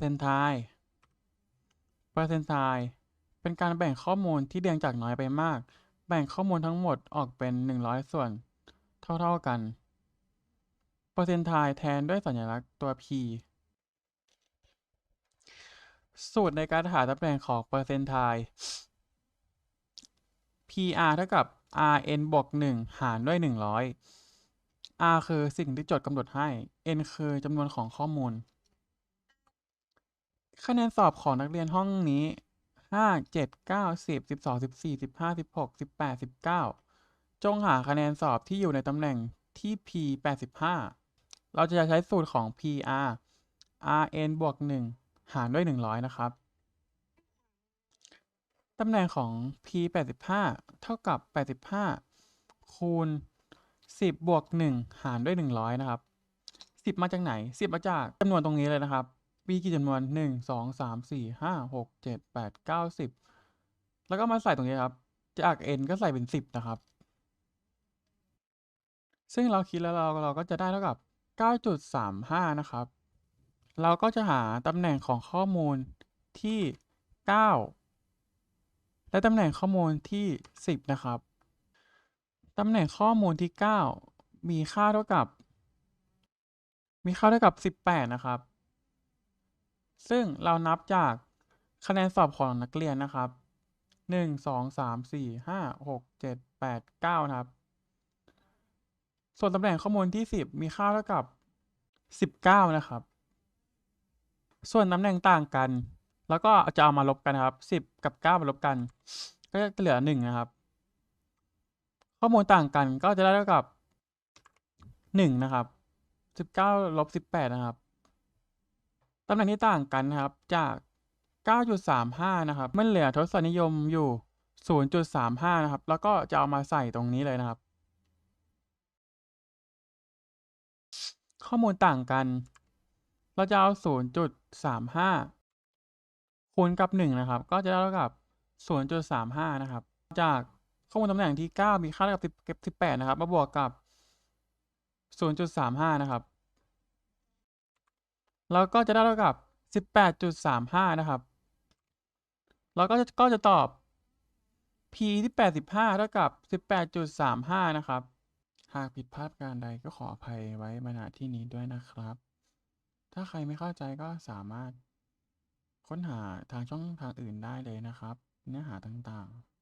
เซนต์ไทเปอร์เซนต์ไทเป็นการแบ่งข้อมูลที่เรียงจากน้อยไปมาก แบ่งข้อมูลทั้งหมดออกเป็น 100 ส่วน เท่า ๆกัน เปอร์เซนต์ไทแทนด้วยสัญลักษณ์ตัว p สูตรในการหาตำแหน่งของเปอร์เซนต์ไท PR เท่ากับ RN บวก1หารด้วย 100 R คือสิ่งที่โจทย์กำหนดให้ N คือจำนวนของข้อมูล คะแนนสอบของนักเรียนห้องนี้ห้าเจ็ดเก้าสิบสิบสองสิบสี่สิบห้าสิบหกสิบแปดสิบเก้าจงหาคะแนนสอบที่อยู่ในตำแหน่งที่ P แปดสิบห้าเราจะใช้สูตรของ PR RN บวก1หารด้วย100นะครับ ตำแหน่งของ P แปดสิบห้าเท่ากับแปดสิบห้าคูณสิบบวกหนึ่งหารด้วยหนึ่งร้อยนะครับสิบมาจากไหนสิบมาจากจำนวนตรงนี้เลยนะครับ มีกี่จำนวนหนึ่งสองสามสี่ห้าหกเจ็ดแปดเก้าสิบแล้วก็มาใส่ตรงนี้ครับ จาก n ก็ใส่เป็นสิบนะครับ ซึ่งเราคิดแล้วเราเราก็จะได้เท่ากับเก้าจุดสามห้านะครับ เราก็จะหาตำแหน่งของข้อมูลที่เก้าและตำแหน่งข้อมูลที่สิบนะครับตำแหน่งข้อมูลที่9มีค่าเท่ากับ มีค่าเท่ากับ18นะครับ ซึ่งเรานับจากคะแนนสอบของนักเรียนนะครับ 1 2 3 4 5 6 7 8 9 นะครับ ส่วนตำแหน่งข้อมูลที่ 10 มีค่าเท่ากับ 19 นะครับ ส่วนตำแหน่งต่างกัน แล้วก็จะเอามาลบกันนะครับ 10 กับ 9 มาลบกัน ก็จะเหลือ 1 นะครับ ข้อมูลต่างกันก็จะได้เท่ากับหนึ่งนะครับสิบเก้าลบสิบแปดนะครับ ตำแหน่งที่ต่างกันนะครับจากเก้าจุดสามห้านะครับ มันเหลือทศนิยมอยู่ศูนย์จุดสามห้านะครับ แล้วก็จะเอามาใส่ตรงนี้เลยนะครับ ข้อมูลต่างกัน เราจะเอาศูนย์จุดสามห้าคูณกับหนึ่งนะครับ ก็จะได้เท่ากับศูนย์จุดสามห้านะครับ จากข้อมูลตำแหน่งที่ 9 มีค่าเท่ากับเก็บ18 นะครับ มาบวกกับ 0.35 นะครับ แล้วก็จะได้เท่ากับ 18.35 นะครับ แล้วก็จะก็จะตอบ p ที่85เท่ากับ 18.35 นะครับ หากผิดพลาดการใดก็ขออภัยไว้มาณที่นี้ด้วยนะครับ ถ้าใครไม่เข้าใจก็สามารถค้นหาทางช่องทางอื่นได้เลยนะครับ เนื้อหาต่างๆ